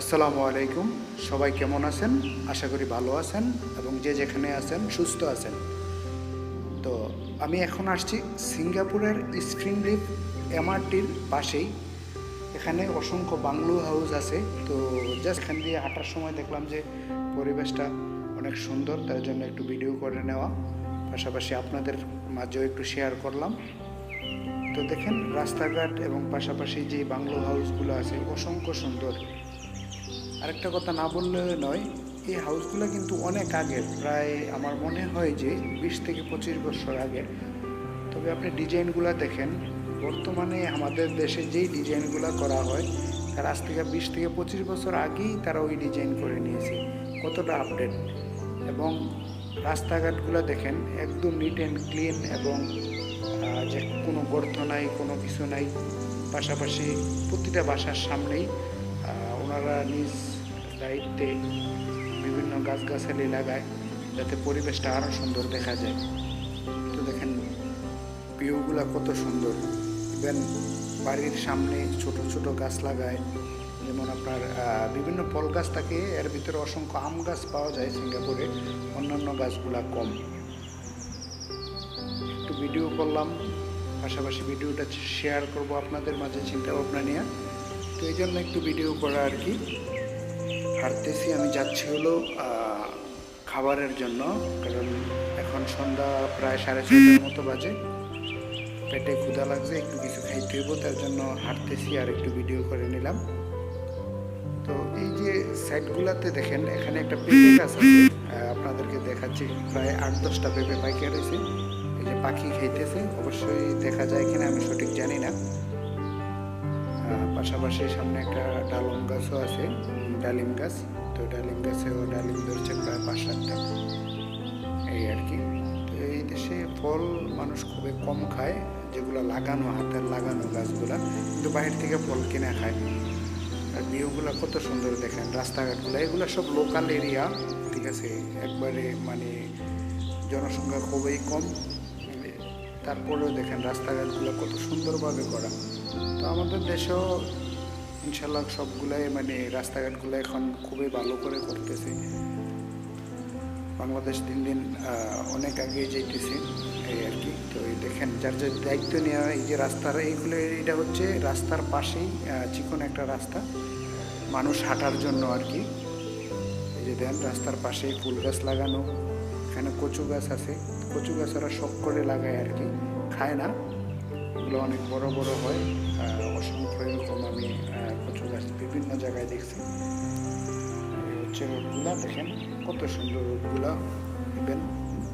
আসসালামু আলাইকুম। সবাই কেমন আছেন? আশা করি ভালো আছেন এবং যে যেখানে আছেন সুস্থ আছেন। তো আমি এখন আসছি সিঙ্গাপুরের স্প্রিং লিফ এমআরটির পাশেই। এখানে অসংখ্য বাংলো হাউস আছে। তো জাস্ট এখান দিয়ে হাঁটার সময় দেখলাম যে পরিবেশটা অনেক সুন্দর, তার জন্য একটু ভিডিও করে নেওয়া। পাশাপাশি আপনাদের মাঝেও একটু শেয়ার করলাম। তো দেখেন রাস্তাঘাট এবং পাশাপাশি যে বাংলো হাউসগুলো আছে, অসংখ্য সুন্দর। আরেকটা কথা না বললে নয়, এই হাউসগুলো কিন্তু অনেক আগের, প্রায় আমার মনে হয় যে বিশ থেকে পঁচিশ বছর আগের। তবে আপনি ডিজাইনগুলো দেখেন, বর্তমানে আমাদের দেশে যেই ডিজাইনগুলো করা হয়, তার আজ থেকে বিশ থেকে পঁচিশ বছর আগেই তারা ওই ডিজাইন করে নিয়েছে, কতটা আপডেট এবং রাস্তাঘাটগুলো দেখেন, একদম নিট অ্যান্ড ক্লিন এবং যে কোনো গর্ত নাই, কোনো কিছু নাই, পাশাপাশি প্রতিটা বাসার সামনেই ওনারা নিজ দায়িত্বে বিভিন্ন গাছগাছালি লাগায় যাতে পরিবেশটা আরও সুন্দর দেখা যায়। তো দেখেন, ভিউগুলা কত সুন্দর। ইভেন বাড়ির সামনে ছোট ছোট গাছ লাগায়, যেমন আপনার বিভিন্ন ফল গাছ থাকে, এর ভিতরে অসংখ্য আম গাছ পাওয়া যায় সিঙ্গাপুরে, অন্যান্য গাছগুলা কম। একটু ভিডিও করলাম, পাশাপাশি ভিডিওটা শেয়ার করব আপনাদের মাঝে চিন্তা ভাবনা নিয়ে। তো এই জন্য একটু ভিডিও করা আর কি। হাঁটতেছি, আমি যাচ্ছি হলো খাবারের জন্য, কারণ এখন সন্ধ্যা প্রায় সাড়ে ছটার মতো বাজে। পেটে ক্ষুধা লাগছে, একটু কিছু খাইতে হইব, তার জন্য হাঁটতেছি আর একটু ভিডিও করে নিলাম। তো এই যে সাইডগুলাতে দেখেন, এখানে একটা পেঁপে গাছ আছে আপনাদেরকে দেখাচ্ছি, প্রায় আট, দশটা পেঁপে পাইকে রয়েছে। এই যে পাখি খাইতেছে, অবশ্যই দেখা যায় কিনা আমি সঠিক জানি না। পাশাপাশি সামনে একটা ডালম গাছও আছে। ডালিম গাছ তো ডালিম গাছেও ডালিম ধরছে প্রায় পাঁচ সাতটা এই আর কি। তো এই দেশে ফল মানুষ খুবই কম খায়, যেগুলো লাগানো, হাতের লাগানো গাছগুলা, কিন্তু বাইরে থেকে ফল কিনে খায়। আর ভিউগুলো কত সুন্দর দেখেন, রাস্তাঘাটগুলো, এগুলো সব লোকাল এরিয়া ঠিক আছে? একবারে মানে জনসংখ্যা খুবই কম। তারপরেও দেখেন রাস্তাঘাটগুলো কত সুন্দরভাবে করা। তো আমাদের দেশেও ইনশাল্লাহ সবগুলাই মানে রাস্তাঘাটগুলো এখন খুবই ভালো করে করতেছে। বাংলাদেশ দিন দিন অনেক আগে যেতেছে এই আর কি। তো এই দেখেন, যার যার দায়িত্ব নেওয়া, এই যে রাস্তার, এইগুলো, এটা হচ্ছে রাস্তার পাশেই চিকন একটা রাস্তা, মানুষ হাঁটার জন্য আর কি। এই যে দেন, রাস্তার পাশেই ফুল গাছ লাগানো, এখানে কচু গাছ আছে। কচু গাছ ওরা শখ করে লাগায় আর কি, খায় না। এগুলো অনেক বড় বড় হয় অসংখ্য এরকম আমি বিভিন্ন জায়গায় দেখছি। হচ্ছে রোডগুলা, দেখেন কত সুন্দর রোডগুলা। ইভেন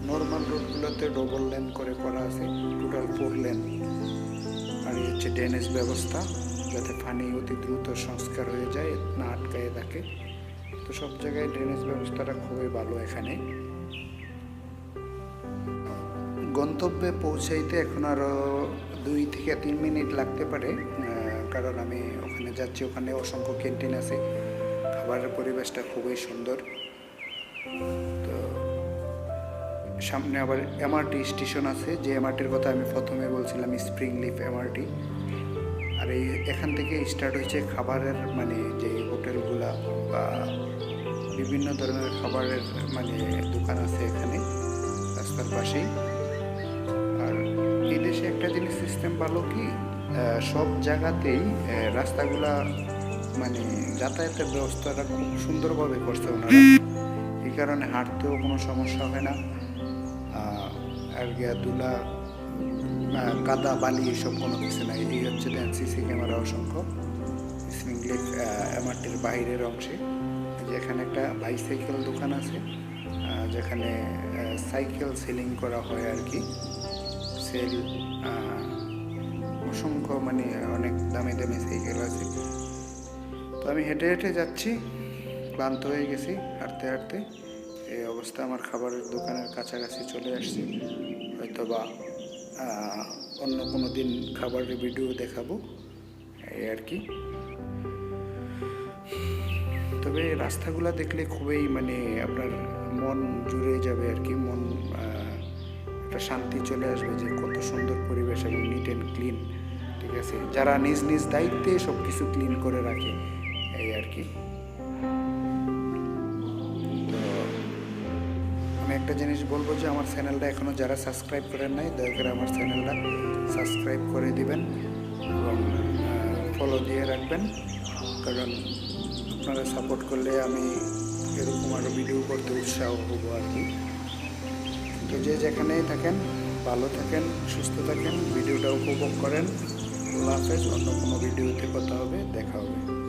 নর্মাল রোডগুলোতে ডবল লেন করে করা আছে টোটাল ফোর লেন আর এই হচ্ছে ড্রেনেজ ব্যবস্থা, যাতে পানি অতি দ্রুত সংস্কার হয়ে যায়, না আটকায় থাকে। তো সব জায়গায় ড্রেনেজ ব্যবস্থাটা খুবই ভালো এখানে। গন্তব্যে পৌঁছাইতে এখন আরও দুই থেকে তিন মিনিট লাগতে পারে। কারণ আমি ওখানে যাচ্ছি, ওখানে অসংখ্য ক্যান্টিন আছে। খাবারের পরিবেশটা খুবই সুন্দর। তো সামনে আবার এমআরটি স্টেশন আছে, যে এমআরটির কথা আমি প্রথমে বলছিলাম স্প্রিং লিফ এমআরটি আর এই এখান থেকে স্টার্ট হয়েছে খাবারের মানে যে হোটেলগুলা বা বিভিন্ন ধরনের খাবারের মানে দোকান আছে এখানে, রাস্তার পাশেই। আর এই দেশে একটা জিনিস সিস্টেম ভালো কি? সব জায়গাতেই রাস্তাগুলা মানে যাতায়াতের ব্যবস্থাটা খুব সুন্দরভাবে করছে ওনারা। এই কারণে হাঁটতেও কোনো সমস্যা হয় না। আর গিয়া দুলা কাদা বালি এসব কোনো কিছু নাই। এই হচ্ছে সিসি ক্যামেরা অসংখ্য। স্প্রিংলিফ এমআরটির বাইরের অংশে। যেখানে একটা বাইসাইকেল দোকান আছে যেখানে সাইকেল সেলিং করা হয় আর কি। সেল অসংখ্য মানে অনেক দামি দামি সাইকেল আছে। তো আমি হেঁটে হেঁটে যাচ্ছি, ক্লান্ত হয়ে গেছি, হাঁটতে হাঁটতে। এই অবস্থা আমার খাবারের দোকানের কাছাকাছি চলে আসছি। হয়তো বা অন্য কোনো দিন খাবারের ভিডিও দেখাবো, এই আর কি। তবে রাস্তাগুলো দেখলে খুবই মানে আপনার মন জুড়ে যাবে আর কি, মন একটা শান্তি চলে আসবে যে কত সুন্দর পরিবেশ এবং নিট অ্যান্ড ক্লিন ঠিক আছে যারা নিজ নিজ দায়িত্বে সব কিছু ক্লিন করে রাখে, এই আর কি। আমি একটা জিনিস বলব যে, আমার চ্যানেলটা এখনও যারা সাবস্ক্রাইব করেন নাই, দয়া করে আমার চ্যানেলটা সাবস্ক্রাইব করে দিবেন এবং ফলো দিয়ে রাখবেন। কারণ আপনারা সাপোর্ট করলে আমি এরকম আরও ভিডিও করতে উৎসাহ হব আর কি। তো যে যেখানেই থাকেন, ভালো থাকেন, সুস্থ থাকেন ভিডিওটা উপভোগ করেন। আল্লাহ হাফেজ অন্য কোনো ভিডিওতে কথা হবে দেখা হবে।